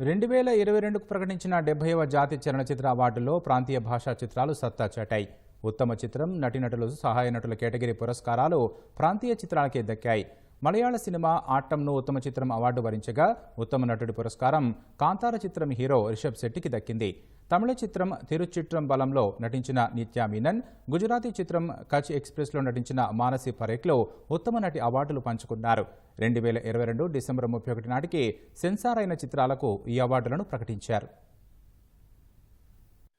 రెండు వేల ఇరవై రెండుకు ప్రకటించిన డెబ్బైవ జాతీయ చలనచిత్ర అవార్డులో ప్రాంతీయ భాషా చిత్రాలు సత్తా చాటాయి. ఉత్తమ చిత్రం నటీనటులు సహాయ నటుల కేటగిరీ పురస్కారాలు ప్రాంతీయ చిత్రాలకే దక్కాయి. మలయాళ సినిమా ఆట్టంను ఉత్తమ చిత్రం అవార్డు వరించగా ఉత్తమ నటుడి పురస్కారం కాంతార చిత్రం హీరో రిషబ్ శెట్టికి దక్కింది. తమిళ చిత్రం తిరుచిట్రం బలంలో నటించిన నిత్యా మీనన్ గుజరాతీ చిత్రం కచ్ ఎక్స్ప్రెస్లో నటించిన మానసి పరేఖ్లో ఉత్తమ నటి అవార్డులు పంచుకున్నారు. రెండు వేల ఇరవై రెండు డిసెంబర్ ముప్పై ఒకటి నాటికి సెన్సార్ అయిన చిత్రాలకు ఈ అవార్డులను ప్రకటించారు.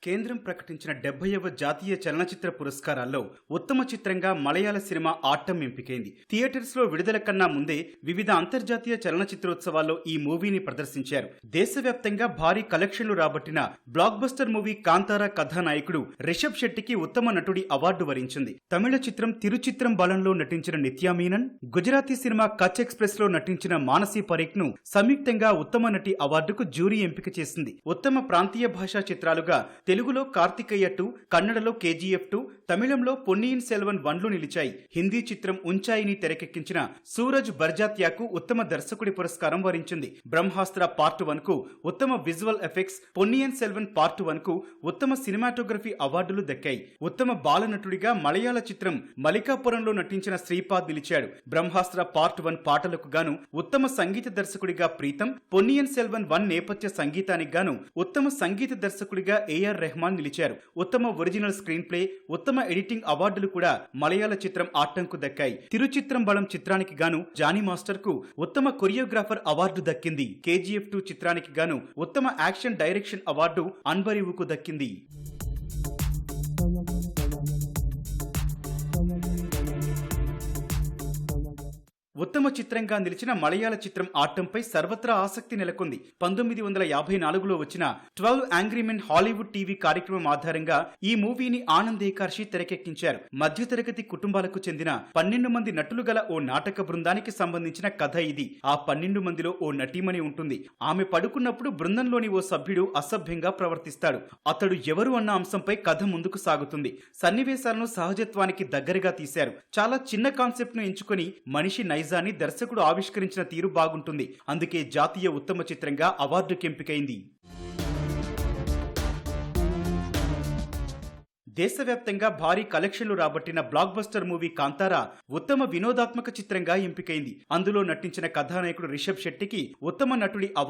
కేంద్రం ప్రకటించిన డెబ్బైవ జాతీయ చలనచిత్ర పురస్కారాల్లో ఉత్తమ చిత్రంగా మలయాళ సినిమా ఆట్టం ఎంపికైంది. థియేటర్స్లో విడుదల కన్నా ముందే వివిధ అంతర్జాతీయ చలనచిత్రోత్సవాల్లో ఈ మూవీని ప్రదర్శించారు. దేశవ్యాప్తంగా భారీ కలెక్షన్లు రాబట్టిన బ్లాక్ బస్టర్ మూవీ కాంతారా కథానాయకుడు రిషబ్ శెట్టికి ఉత్తమ నటుడి అవార్డు వరించింది. తమిళ చిత్రం తిరుచిత్రం బలంలో నటించిన నిత్యా మీనన్ గుజరాతీ సినిమా కచ్ ఎక్స్ప్రెస్లో నటించిన మానసి పరేఖ్ను సంయుక్తంగా ఉత్తమ నటి అవార్డుకు జ్యూరీ ఎంపిక చేసింది. ఉత్తమ ప్రాంతీయ భాషా చిత్రాలుగా తెలుగులో కార్తికేయ టూ కన్నడలో కేజీఎఫ్ టూ తమిళంలో పొన్నియిన్ సెల్వన్ వన్లు నిలిచాయి. హిందీ చిత్రం ఉంచాయిని తెరకెక్కించిన సూరజ్ బర్జాత్యాకు ఉత్తమ దర్శకుడి పురస్కారం వరించింది. బ్రహ్మాస్త్ర పార్ట్ వన్కు ఉత్తమ visual effects Ponniyin Selvan part వన్కు ఉత్తమ సినిమాటోగ్రఫీ అవార్డులు దక్కాయి. ఉత్తమ బాలనటుడిగా మలయాళ చిత్రం మలికాపురంలో నటించిన శ్రీపాద్ నిలిచాడు. బ్రహ్మాస్త్ర పార్ట్ వన్ పాటలకు గాను ఉత్తమ సంగీత దర్శకుడిగా ప్రీతం పొన్నియన్ సెల్వన్ వన్ నేపథ్య సంగీతానికి గాను ఉత్తమ సంగీత దర్శకుడిగా ఏఆర్ రెహమాన్ నిలిచారు. ఉత్తమ ఒరిజినల్ స్క్రీన్ ప్లే ఉత్తమ ఎడిటింగ్ అవార్డులు కూడా మలయాళ చిత్రం ఆట్టంకు దక్కాయి. తిరుచిత్రం బలం చిత్రానికి గాను జానీ మాస్టర్కు ఉత్తమ కొరియోగ్రాఫర్ అవార్డు దక్కింది. కేజీఎఫ్ టూ చిత్రానికి గాను ఉత్తమ యాక్షన్ డైరెక్షన్ అవార్డు అన్బరీవుకు దక్కింది. ఉత్తమ చిత్రంగా నిలిచిన మలయాళ చిత్రం ఆటంపై సర్వత్రా ఆసక్తి నెలకొంది. పంతొమ్మిది వందల యాభై నాలుగులో వచ్చిన ట్వెల్వ్ యాంగ్రీమెన్ హాలీవుడ్ టీవీ కార్యక్రమం ఆధారంగా ఈ మూవీని ఆనంద్ ఏకార్షి తెరకెక్కించారు. మధ్యతరగతి కుటుంబాలకు చెందిన పన్నెండు మంది నటులు గల ఓ నాటక బృందానికి సంబంధించిన కథ ఇది. ఆ పన్నెండు మందిలో ఓ నటీమణి ఉంటుంది. ఆమె పడుకున్నప్పుడు బృందంలోని ఓ సభ్యుడు అసభ్యంగా ప్రవర్తిస్తాడు. అతడు ఎవరు అన్న అంశంపై కథ ముందుకు సాగుతుంది. సన్నివేశాలను సహజత్వానికి దగ్గరగా తీశారు. చాలా చిన్న కాన్సెప్ట్ను ఎంచుకొని మనిషి నైజాన్ని దర్శకుడు ఆవిష్కరించిన తీరు బాగుంటుంది. అందుకే జాతీయ ఉత్తమ చిత్రంగా అవార్డుకి ఎంపికైంది. దేశవ్యాప్తంగా భారీ కలెక్షన్లు రాబట్టిన బ్లాక్ బస్టర్ మూవీ కాంతారా ఉత్తమ వినోదాత్మక చిత్రంగా ఎంపికైంది. అందులో నటించిన కథానాయకుడు రిషబ్ శెట్టికి ఉత్తమ నటుడి అవార్డు